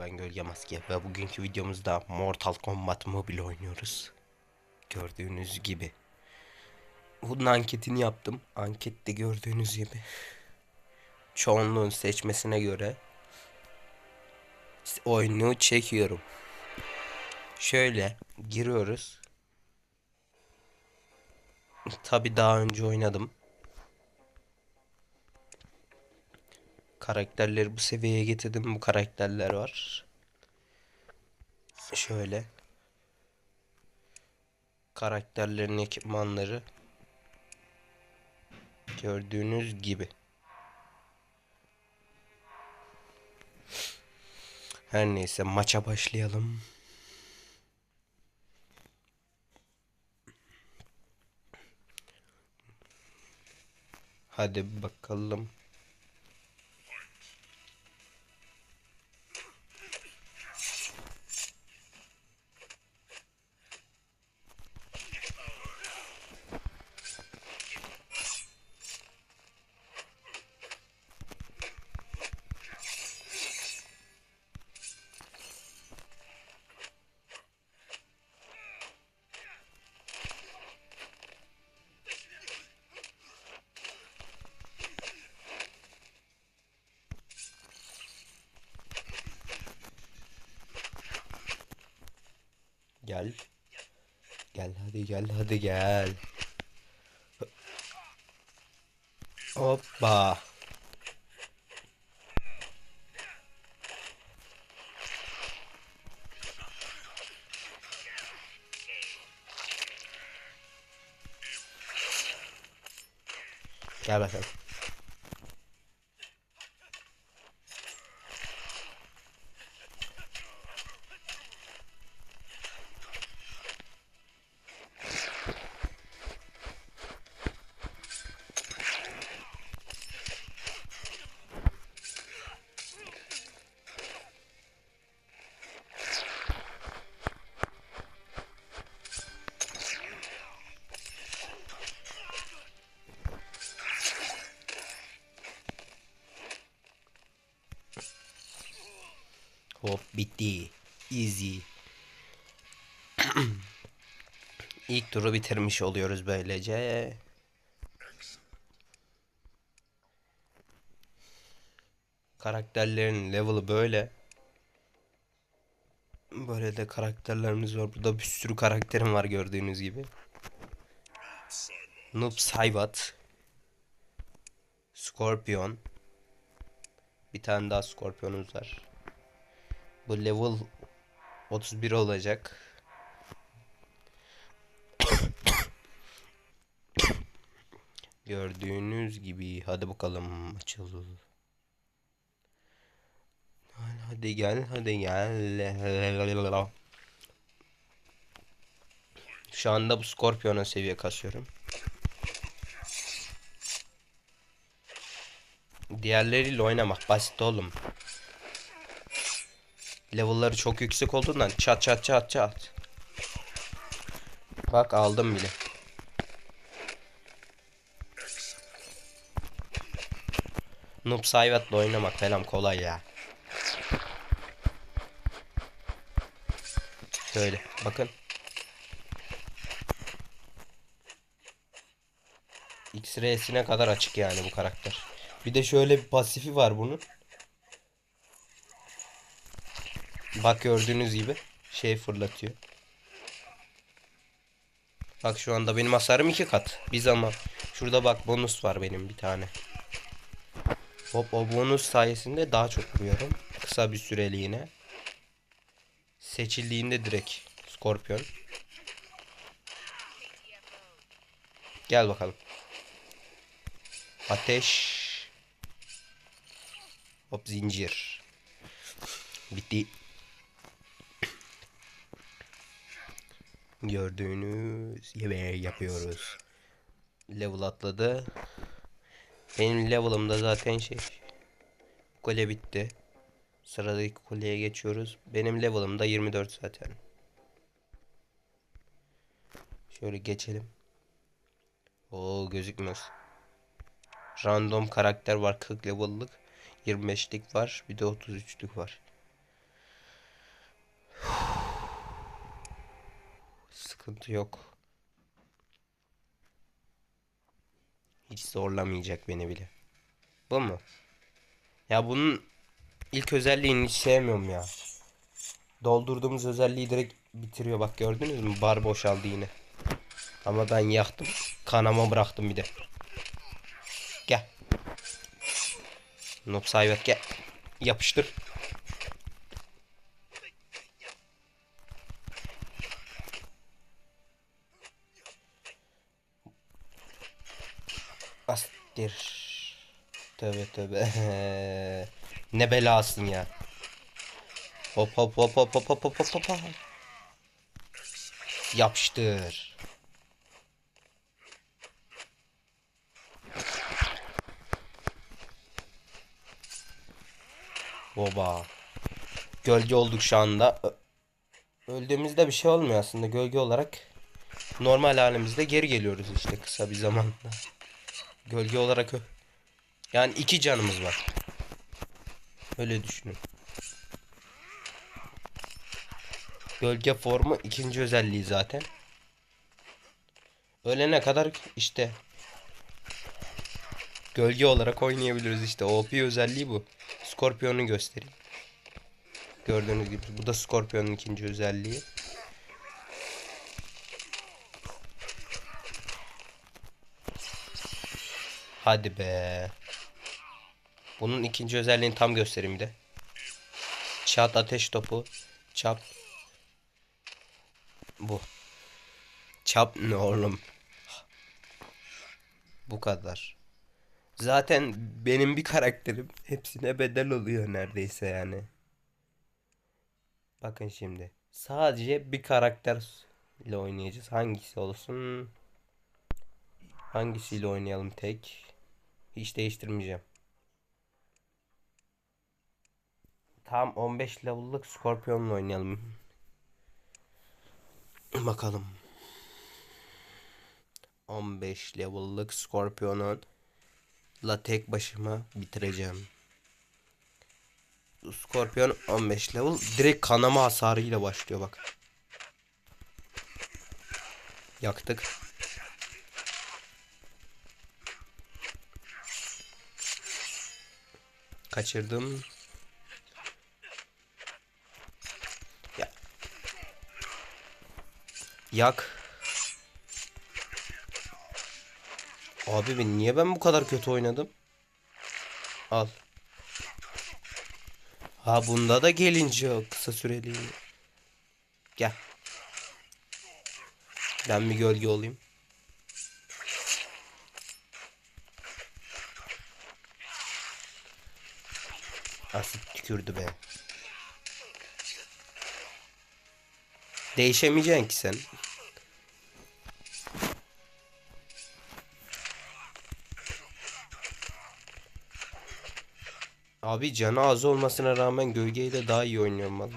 Ben Gölge Maske ve bugünkü videomuzda Mortal Kombat Mobile oynuyoruz. Gördüğünüz gibi. Bunun anketini yaptım. Ankette gördüğünüz gibi. Çoğunluğun seçmesine göre oyunu çekiyorum. Şöyle giriyoruz. Tabi daha önce oynadım. Karakterleri bu seviyeye getirdim. Bu karakterler var. Şöyle. Karakterlerin ekipmanları. Gördüğünüz gibi. Her neyse maça başlayalım. Hadi bakalım. Gel. Gel hadi gel hadi gel. Hoppa. Gel bakalım. Hop bitti. Easy. İlk turu bitirmiş oluyoruz böylece. Karakterlerin level'ı böyle. Böyle de karakterlerimiz var. Burada bir sürü karakterim var gördüğünüz gibi. Noob Sayvat. Scorpion. Bir tane daha Scorpion'umuz var. Bu level 31 olacak. Gördüğünüz gibi hadi bakalım açıl. Hadi gel hadi gel. Şu anda bu Scorpion'a seviye kasıyorum. Diğerleriyle oynamak basit oğlum. Level'ları çok yüksek olduğundan çat çat çat çat. Bak aldım bile. Noob Sayvat'la oynamak falan kolay ya. Şöyle bakın. X-Ray'sine kadar açık yani bu karakter. Bir de şöyle bir pasifi var bunun. Bak gördüğünüz gibi şey fırlatıyor. Bak şu anda benim hasarım iki kat. Biz ama şurada bak bonus var benim bir tane. Hop o bonus sayesinde daha çok vuruyorum. Kısa bir süreliğine. Seçildiğinde direkt Scorpion. Gel bakalım. Ateş. Hop zincir. Bitti. Gördüğünüz gibi yapıyoruz. Level atladı. Benim level'ımda zaten şey. Kule bitti. Sıradaki kuleye geçiyoruz. Benim level'ım da 24 zaten. Şöyle geçelim. O gözükmez. Random karakter var 40 level'lık. 25'lik var. Bir de 33'lük var. Sıkıntı yok. Hiç zorlamayacak beni bile. Bu mu? Ya bunun ilk özelliğini hiç sevmiyorum ya. Doldurduğumuz özelliği direkt bitiriyor. Bak gördünüz mü? Bar boşaldı yine. Ama ben yaktım. Kanama bıraktım bir de. Gel. Noob Saybet. Yapıştır. Astir. Tövbe tövbe. ne belasın ya. Hop hop hop hop hop hop hop hop hop. Yapıştır. Oba. Gölge olduk şu anda. Öldüğümüzde bir şey olmuyor aslında. Gölge olarak normal halimizde geri geliyoruz işte kısa bir zamanda. Gölge olarak yani iki canımız var. Öyle düşünün. Gölge formu ikinci özelliği zaten. Ölene kadar işte gölge olarak oynayabiliriz işte. OP özelliği bu. Scorpion'u göstereyim. Gördüğünüz gibi bu da Scorpion'un ikinci özelliği. Hadi be. Bunun ikinci özelliğini tam göstereyim de. Çat ateş topu. Çap. Bu. Çap ne oğlum? Bu kadar. Zaten benim bir karakterim hepsine bedel oluyor neredeyse yani. Bakın şimdi. Sadece bir karakter ile oynayacağız. Hangisi olsun? Hangisiyle oynayalım tek? Hiç değiştirmeyeceğim. Tam 15 level'lık Scorpion'la oynayalım. Bakalım. 15 level'lık Scorpion'un la tek başıma bitireceğim. Scorpion 15 level direkt kanama hasarıyla başlıyor bak. Yaktık. Kaçırdım. Ya. Yak. Abi ben niye ben bu kadar kötü oynadım? Al. Ha bunda da gelince o kısa süreli. Gel. Ben bir gölge olayım. Asit tükürdü be. Değişemeyeceksin ki sen. Abi canı az olmasına rağmen gölgeyle daha iyi oynuyorum valla.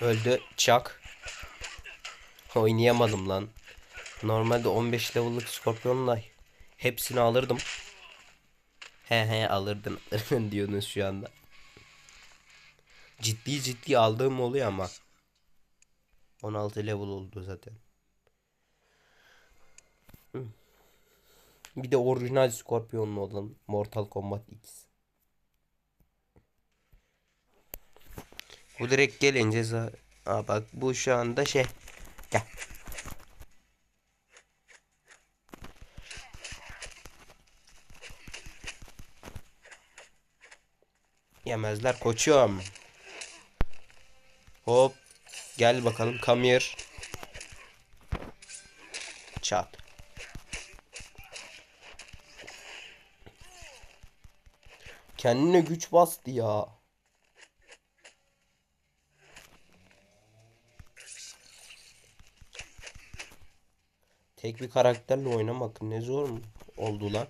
Öldü. Çak. Oynayamadım lan. Normalde 15 level'lık Scorpion'la hepsini alırdım. He he alırdın diyorsunuz şu anda. Ciddi ciddi aldığım oluyor ama. 16 level oldu zaten. Bir de orijinal Scorpion'lu olan Mortal Kombat X. Bu direkt gelince za Aa bak bu şu anda şey. Gel. Yemezler koçum. Hop. Gel bakalım come here. Çat. Kendine güç bastı ya. Tek bir karakterle oynamak ne zor mu oldu lan?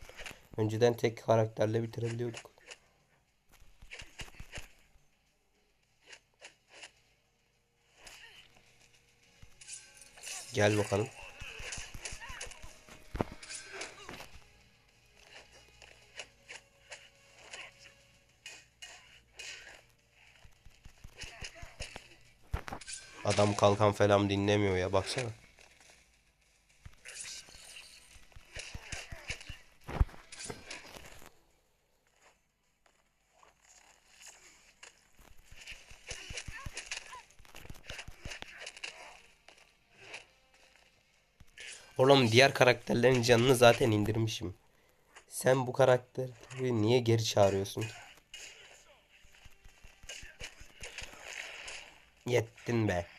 Önceden tek karakterle bitirebiliyorduk. Gel bakalım. Adam kalkan falan dinlemiyor ya baksana. Oğlum diğer karakterlerin canını zaten indirmişim. Sen bu karakteri niye geri çağırıyorsun? Yettin be.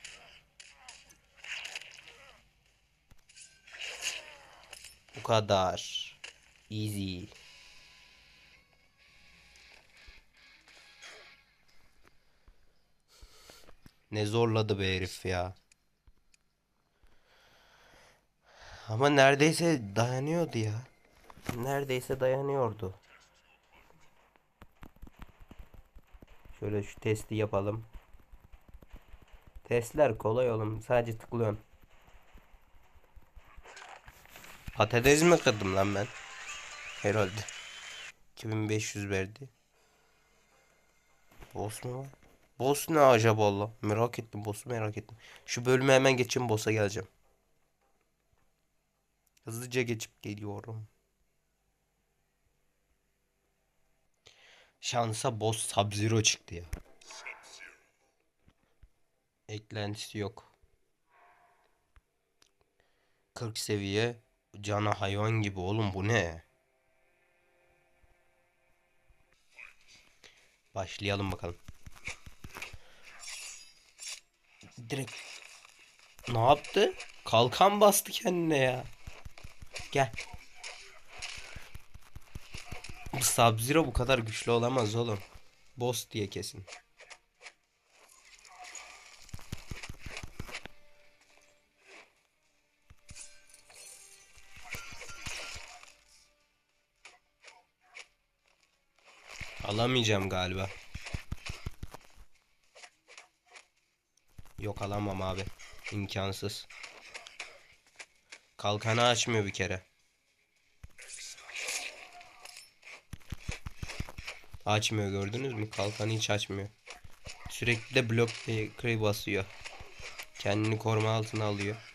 Kadar. Easy. Ne zorladı be herif ya. Ama neredeyse dayanıyordu ya. Neredeyse dayanıyordu. Şöyle şu testi yapalım. Testler kolay oğlum. Sadece tıklıyorsun. Patates mi kırdım lan ben? Herhalde. 2500 verdi. Boss mu var? Boss ne acaba Allah? Merak ettim. Boss'u merak ettim. Şu bölümü hemen geçeyim. Boss'a geleceğim. Hızlıca geçip geliyorum. Şansa boss Sub-Zero çıktı ya. Eklentisi yok. 40 seviye cana hayvan gibi oğlum bu ne? Başlayalım bakalım. Direkt ne yaptı? Kalkan bastı kendine ya. Gel. Sub-Zero bu kadar güçlü olamaz oğlum. Boss diye kesin. Alamayacağım galiba. Yok alamam abi. İmkansız. Kalkanı açmıyor bir kere. Açmıyor gördünüz mü? Kalkanı hiç açmıyor. Sürekli de blok breaker'ı basıyor. Kendini koruma altına alıyor.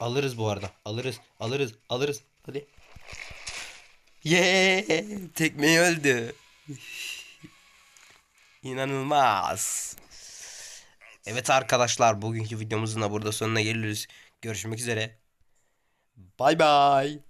Alırız bu arada. Alırız. Alırız. Alırız. Hadi. Yeee. Tekmeyi öldü. İnanılmaz. Evet arkadaşlar bugünkü videomuzun da burada sonuna geliyoruz. Görüşmek üzere. Bay bay.